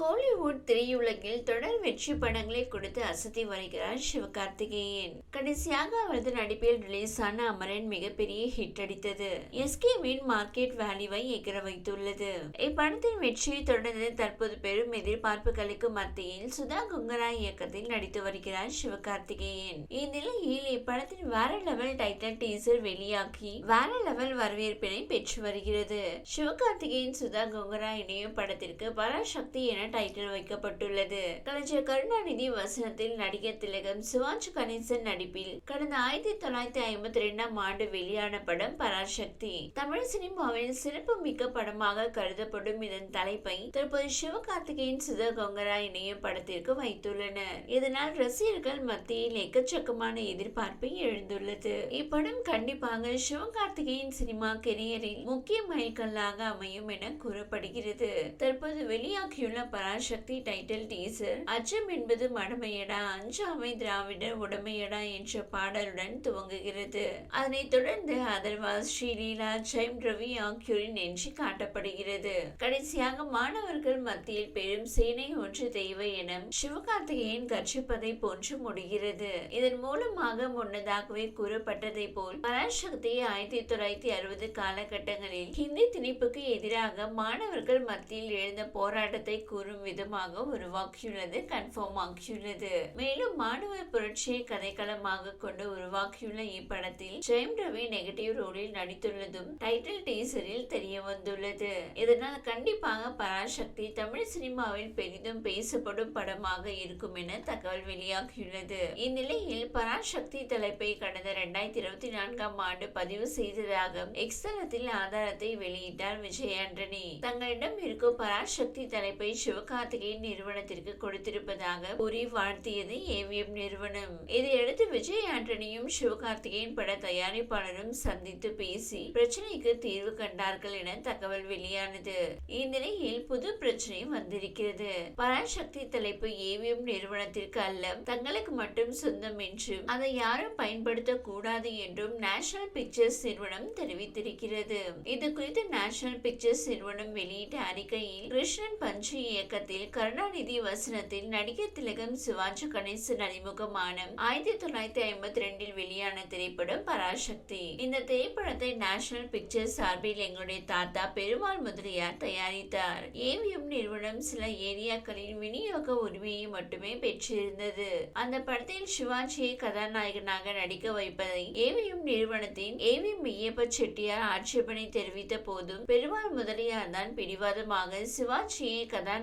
கோலிவுட் திரையுலகில் தொடர் வெற்றி படங்களை கொடுத்து அசத்தி வருகிறார் சிவகார்த்திகேயன். கடைசியாக அவரது நடிப்பில் ரிலீஸ் ஆன அமரன் மிகப்பெரிய ஹிட் அடித்தது. எஸ்கேவின் மார்க்கெட் வேல்யூவை எகிர வைத்துள்ளது. இப்படத்தின் வெற்றியை தொடர்ந்து தற்போது பெரும் எதிர்பார்ப்புகளுக்கு மத்தியில் சுதா குங்கரா இயக்கத்தில் நடித்து வருகிறார் சிவகார்த்திகேயன். இந்நிலையில் இப்படத்தின் வேற லெவல் டைட்டில் டீசர் வெளியாகி வேற லெவல் வரவேற்பினை பெற்று வருகிறது. சிவகார்த்திகேயன் சுதா குங்கரா இணையும் படத்திற்கு பராசக்தி என டைட்டில் வைக்கப்பட்டுள்ளது. கலைஞர் கருணாநிதி வசனத்தில் நடிகர் திலகம் சிவாஜ் கணேசன் நடிப்பில் கடந்த ஆயிரத்தி தொள்ளாயிரத்தி ஐம்பத்தி இரண்டாம் ஆண்டு வெளியான படம் பராசக்தி தமிழ் சினிமாவில் சிறப்பு மிக்க படமாக கருதப்படும் இதன் தலைப்பை தற்போது சிவகார்த்திகேயன் சுதா கொங்கரா இணையம் படத்திற்கு வைத்துள்ளனர். இதனால் ரசிகர்கள் மத்தியில் எக்கச்சக்கமான எதிர்பார்ப்பு எழுந்துள்ளது. இப்படம் கண்டிப்பாக சிவகார்த்திகேயன் சினிமா கெரியரில் முக்கிய மைல்கல்லாக அமையும் என கூறப்படுகிறது. தற்போது வெளியாகியுள்ள பராசக்தி டைட்டில் டீசர். அச்சம் என்பது மடமையடா அஞ்சாமை திராவிட உடமையடா என்ற பாடலுடன் துவங்குகிறது. அதனைத் தொடர்ந்து அதர்வாஸ் ஸ்ரீலீலா ஜெயம் ரவி ஆகியோரின் நெஞ்சு காட்டப்படுகிறது. கடைசியாக மாணவர்கள் மத்தியில் பெரும் சேனை ஒன்று தேவை என சிவகார்த்திகேயன் கர்ச்சிப்பதை போன்று முடிகிறது. இதன் மூலமாக முன்னதாகவே கூறப்பட்டதை போல் பராசக்தி ஆயிரத்தி தொள்ளாயிரத்தி அறுபது காலகட்டங்களில் ஹிந்தி திணிப்புக்கு எதிராக மாணவர்கள் மத்தியில் எழுந்த போராட்டத்தை கூறி கூறும் விதமாக உருவாக்கியுள்ளது கன்ஃபார்ம் ஆகியுள்ளது மேலும் மாணவர் புரட்சியை கதைக்களமாக கொண்டு உருவாக்கியுள்ள இப்படத்தில் ஜெயம் ரவி நெகட்டிவ் ரோலில் நடித்துள்ளதும் டைட்டில் டீசரில் தெரிய வந்துள்ளது இதனால் கண்டிப்பாக பராசக்தி தமிழ் சினிமாவில் பெரிதும் பேசப்படும் படமாக இருக்கும் என தகவல் வெளியாகியுள்ளது. இந்நிலையில் பராசக்தி தலைப்பை கடந்த இரண்டாயிரத்தி இருபத்தி நான்காம் ஆண்டு பதிவு செய்ததாக எக்ஸ்தலத்தில் ஆதாரத்தை வெளியிட்டார் விஜய் ஆண்டனி. தங்களிடம் இருக்கும் பராசக்தி தலைப்பை சிவகார்த்திகேயன் நிறுவனத்திற்கு கொடுத்திருப்பதாக கூறி வாழ்த்தியது ஏவிஎம் நிறுவனம். இதையடுத்து விஜய் ஆண்டனியும் சிவகார்த்திகேயன் பட தயாரிப்பாளரும் சந்தித்து பேசி பிரச்சனைக்கு தீர்வு கண்டார்கள் என தகவல் வெளியானது. இந்நிலையில் புது பிரச்சனை வந்திருக்கிறது. பராசக்தி தலைப்பு ஏவிஎம் நிறுவனத்திற்கு அல்ல தங்களுக்கு மட்டும் சொந்தம் என்றும் அதை யாரும் பயன்படுத்த கூடாது என்றும் நேஷனல் பிக்சர்ஸ் நிறுவனம் தெரிவித்திருக்கிறது. இது குறித்து நேஷனல் பிக்சர்ஸ் நிறுவனம் வெளியிட்ட அறிக்கையில் கிருஷ்ணன் பஞ்சு இயக்கத்தில் கருணாநிதி வசனத்தில் நடிகர் திலகம் சிவாஜி கணேசன் அறிமுகமான ஆயிரத்தி தொள்ளாயிரத்தி ஐம்பத்தி ரெண்டில் வெளியான திரைப்படம் பராசக்தி. இந்த திரைப்படத்தை நேஷனல் பிக்சர்ஸ் சார்பில் எங்களுடைய தாத்தா பெருமாள் முதலியார் தயாரித்தார். ஏவிஎம் நிறுவனம் சில ஏரியாக்களில் விநியோக உரிமையை மட்டுமே பெற்றிருந்தது. அந்த படத்தில் சிவாஜியை கதாநாயகனாக நடிக்க வைப்பதை ஏவிஎம் நிறுவனத்தின் ஏவி மெய்யப்ப செட்டியார் ஆட்சேபனை தெரிவித்த போதும் பெருமாள் முதலியார் தான் பிடிவாதமாக சிவாஜியை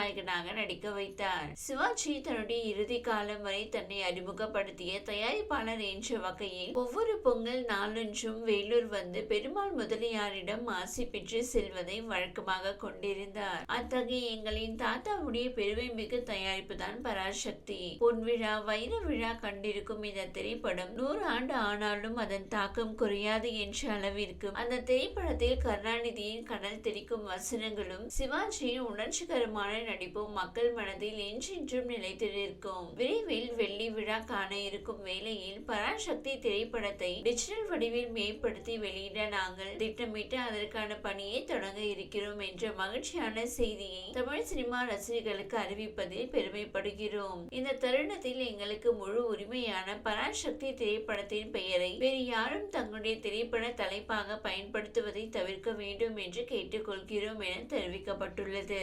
கதாநாயகனாக நடிக்க வைத்தார். சிவாஜி தன்னுடைய இறுதி காலம் வரை தன்னை அறிமுகப்படுத்திய தயாரிப்பாளர் என்ற வகையில் ஒவ்வொரு பொங்கல் நாளொன்றும் வேலூர் வந்து பெருமாள் முதலியாரிடம் ஆசி பெற்று செல்வதை வழக்கமாக கொண்டிருந்தார். அத்தகைய எங்களின் தாத்தாவுடைய பெருமை மிகு தயாரிப்பு தான் பராசக்தி. பொன் விழா வைர விழா கண்டிருக்கும் இந்த திரைப்படம் நூறு ஆண்டு ஆனாலும் அதன் தாக்கம் குறையாது என்ற அளவிற்கு அந்த திரைப்படத்தில் கருணாநிதியின் கடல் தெரிக்கும் வசனங்களும் சிவாஜியின் உணர்ச்சிகரமான நடிப்பும். மக்கள் மனதில் என்றென்றும் நிலைத்திருக்கும். விரைவில் வெள்ளி விழா காண இருக்கும் வேளையில் பராசக்தி திரைப்படத்தை டிஜிட்டல் வடிவில் மேம்படுத்தி வெளியிட நாங்கள் திட்டமிட்டு அதற்கான பணியை தொடங்க இருக்கிறோம் என்ற மகிழ்ச்சியான செய்தியை தமிழ் சினிமா ரசிகர்களுக்கு அறிவிப்பதில் பெருமைப்படுகிறோம். இந்த தருணத்தில் எங்களுக்கு முழு உரிமையான பராசக்தி திரைப்படத்தின் பெயரை வேறு யாரும் தங்களுடைய திரைப்பட தலைப்பாக பயன்படுத்துவதை தவிர்க்க வேண்டும் என்று கேட்டுக்கொள்கிறோம் என தெரிவிக்கப்பட்டுள்ளது.